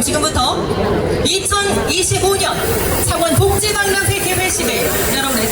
그럼 지금부터 2025년 창원 복지박람회 개회식을 여러분의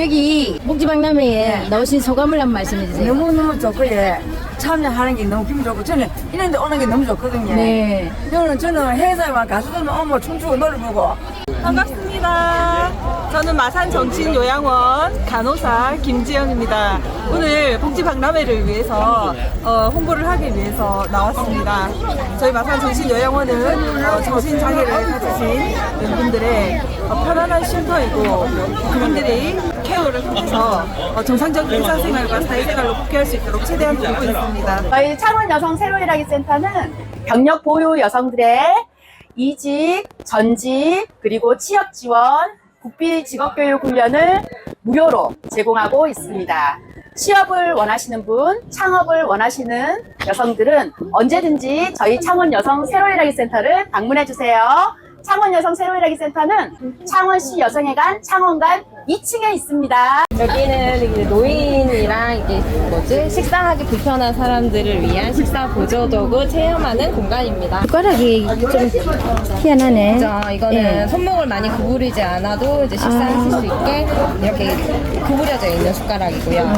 여기 복지박람회에 나오신 소감을 한 말씀해 주세요. 너무너무 좋고 예 참여하는 게 너무 기분 좋고 저는 이런 데 오는 게 너무 좋거든요 네. 저는 저는 회사에만 가수들만 오면 춤추고 노래 부르고 반갑습니다. 저는 마산 정신 요양원 간호사 김지영입니다. 오늘 복지 박람회를 위해서 어, 홍보를 하기 위해서 나왔습니다. 저희 마산 정신 요양원은 어, 정신 장애를 가지신 분들의 어, 편안한 쉼터이고 그분들이 케어를 통해서 어, 정상적인 일상생활과 사회생활로 복귀할 수 있도록 최대한 도우고 있습니다. 저희 창원 여성 새로 일하기 센터는 병력 보유 여성들의 이직, 전직, 그리고 취업 지원, 국비 직업교육 훈련을 무료로 제공하고 있습니다. 취업을 원하시는 분, 창업을 원하시는 여성들은 언제든지 저희 창원 여성 새로일하기 센터를 방문해 주세요. 창원 여성 새로일하기 센터는 창원시 여성회관 창원관 2층에 있습니다. 여기는 이제 노인이랑 이게 뭐지 식사하기 불편한 사람들을 위한 식사 보조 도구 체험하는 공간입니다. 숟가락이 좀 희한하네. 그죠? 이거는 예. 손목을 많이 구부리지 않아도 이제 식사하실 수 있게 이렇게 구부려져 있는 숟가락이고요.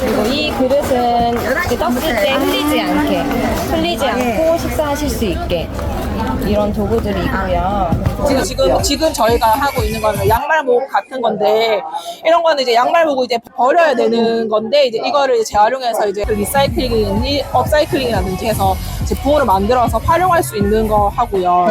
그리고 이 그릇은 이렇게 떴을 때 흘리지 않게 흘리지 않고 식사하실 수 있게 이런 도구들이 있고요. 지금 지금 지금 저희가 하고 있는 거는 양말목 같은 건데 이런 거는 이제 양말목을 이제 버려야 되는 건데 이제 이거를 재활용해서 이제 그 리사이클링이 업사이클링이라든지 해서 제품으로 만들어서 활용할 수 있는 거 하고요.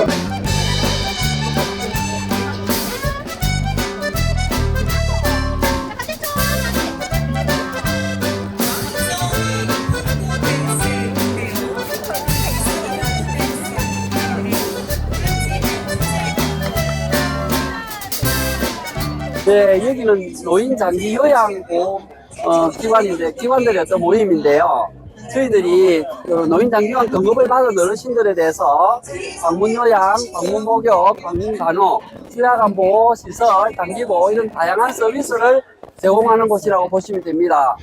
네, 여기는 노인 장기 요양 보험 어, 기관인데 기관들의 어떤 모임인데요. 저희들이 그 노인 장기관 등급을 받은 어르신들에 대해서 방문 요양, 방문 목욕, 방문 간호, 지하간보 시설, 장기보 이런 다양한 서비스를 제공하는 곳이라고 보시면 됩니다.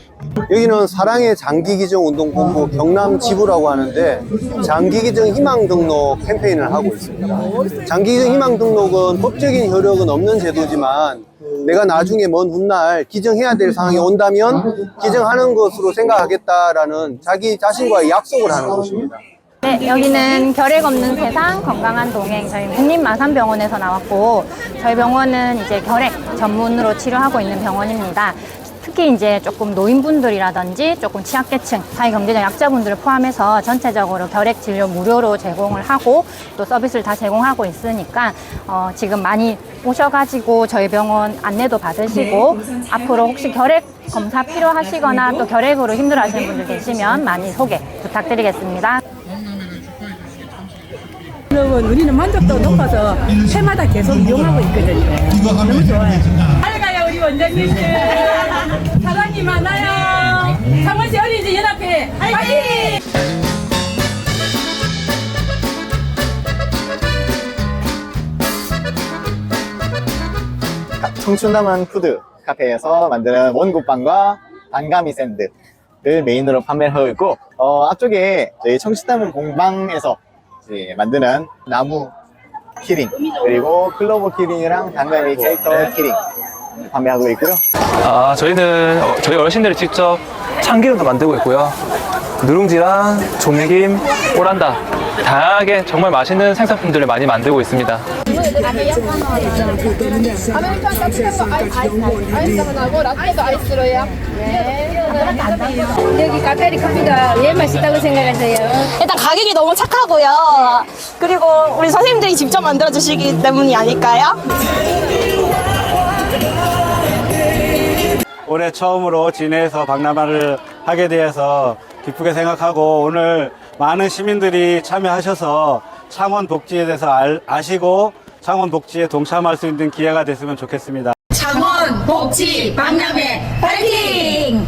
여기는 사랑의 장기기증 운동본부 경남 지부라고 하는데 장기기증 희망 등록 캠페인을 하고 있습니다. 장기기증 희망 등록은 법적인 효력은 없는 제도지만 내가 나중에 먼 훗날 기증해야 될 상황이 온다면 기증하는 것으로 생각하겠다라는 자기 자신과의 약속을 하는 곳입니다. 네, 여기는 결핵 없는 세상 건강한 동행 저희 국립마산병원에서 나왔고 저희 병원은 이제 결핵 전문으로 치료하고 있는 병원입니다. 특히 이제 조금 노인분들이라든지 조금 취약계층, 사회경제적 약자분들을 포함해서 전체적으로 결핵 진료 무료로 제공을 하고 또 서비스를 다 제공하고 있으니까 어, 지금 많이 오셔가지고 저희 병원 안내도 받으시고 앞으로 혹시 결핵 검사 필요하시거나 또 결핵으로 힘들어하시는 분들 계시면 많이 소개 부탁드리겠습니다. 여러분 우리는 만족도가 높아서 해마다 계속 이용하고 있거든요. 너무 좋아요. 잘 가요 우리 원장님들 사랑이 많아요 창원시 어린이집 연합회 화이팅! 청춘남한 푸드 카페에서 만드는 원굿빵과 단가미 샌드를 메인으로 판매를 하고 있고 어, 앞쪽에 저희 청춘남은 공방에서 이제 만드는 나무 키링 그리고 클로버 키링이랑 단가미 캐릭터 키링 판매하고 있고요. 아, 저희는 어, 저희 어르신들이 직접 참기름도 만들고 있고요. 누룽지랑 종김, 오란다 다양하게 정말 맛있는 생산품들을 많이 만들고 있습니다. 여기 카페리 커피가 왜 맛있다고 생각하세요? 일단 가격이 너무 착하고요. 그리고 우리 선생님들이 직접 만들어 주시기 때문이 아닐까요? 올해 처음으로 진해에서 박람회를 하게 되어서 기쁘게 생각하고 오늘 많은 시민들이 참여하셔서 창원 복지에 대해서 알- 아시고 창원 복지에 동참할 수 있는 기회가 됐으면 좋겠습니다. 창원 복지 박람회 파이팅!